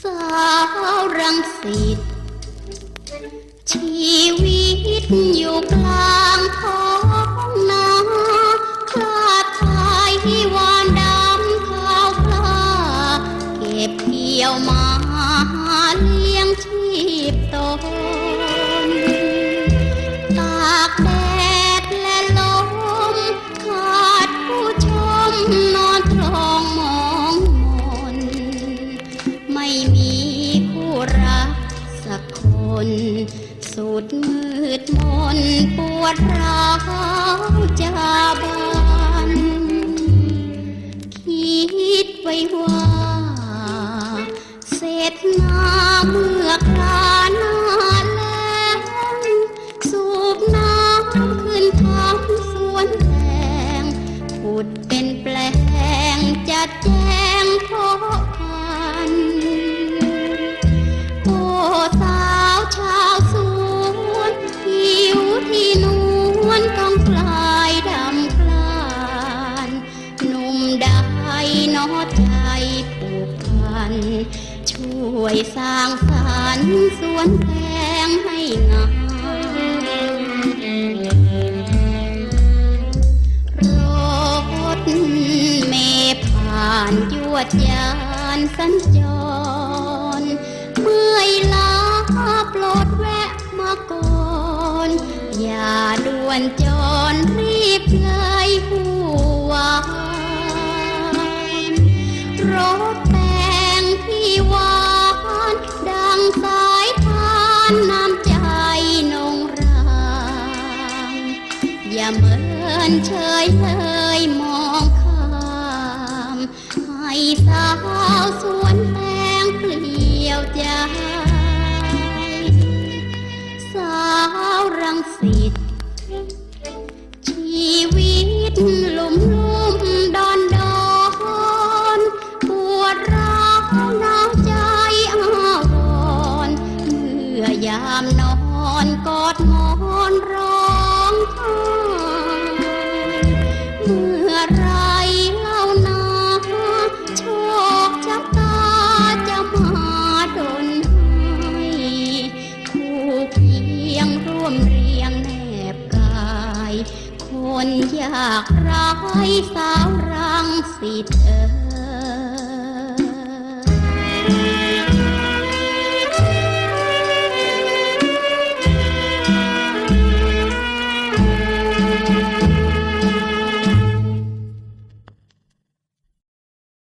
สาวรังสิตชีวิตอยู่กล ก็บเกี่ยวมาเลี้ยงชีพตนตากแดดและลมขาดผู้ชมนอนตรองมองมน ไม่มีคู่รักสักคน สุดมืดมนปวดร้าวจาบันคิดไว้ว่า เมื่อคราหน้าแล้งสูบน้ำขึ้นทางสวนแตงขุดเป็นแปลงจัดแจงเพาะพันธุ์โอ้สาวชาวสวนผิวที่นวลต้องกลายดำคลานหนุ่มได้นอใจผูกพัน ช่วยสร้างสรรค์สวนแตงให้งามรถเมล์ผ่านยวดยานสัญจร เมื่อยล้าปรดแวะมาก่อน อย่าด่วนจรรีบเลยหัวรถแตงที่วานดังสาานน้ำใจนงรางอย่าเมือนเฉยเลยมองข้ามให้สาวสวนแตงเปลี่ยวใจ สาวรังสิตชีวิตลุามนอนกอดหมอนร้องไห้เมื่อไรเล่านาโชคชะตาจะมาดนให้คู่เคียงร่วมเรียงแนบกาย คนอยากร้ายสาวรังสิตเอ่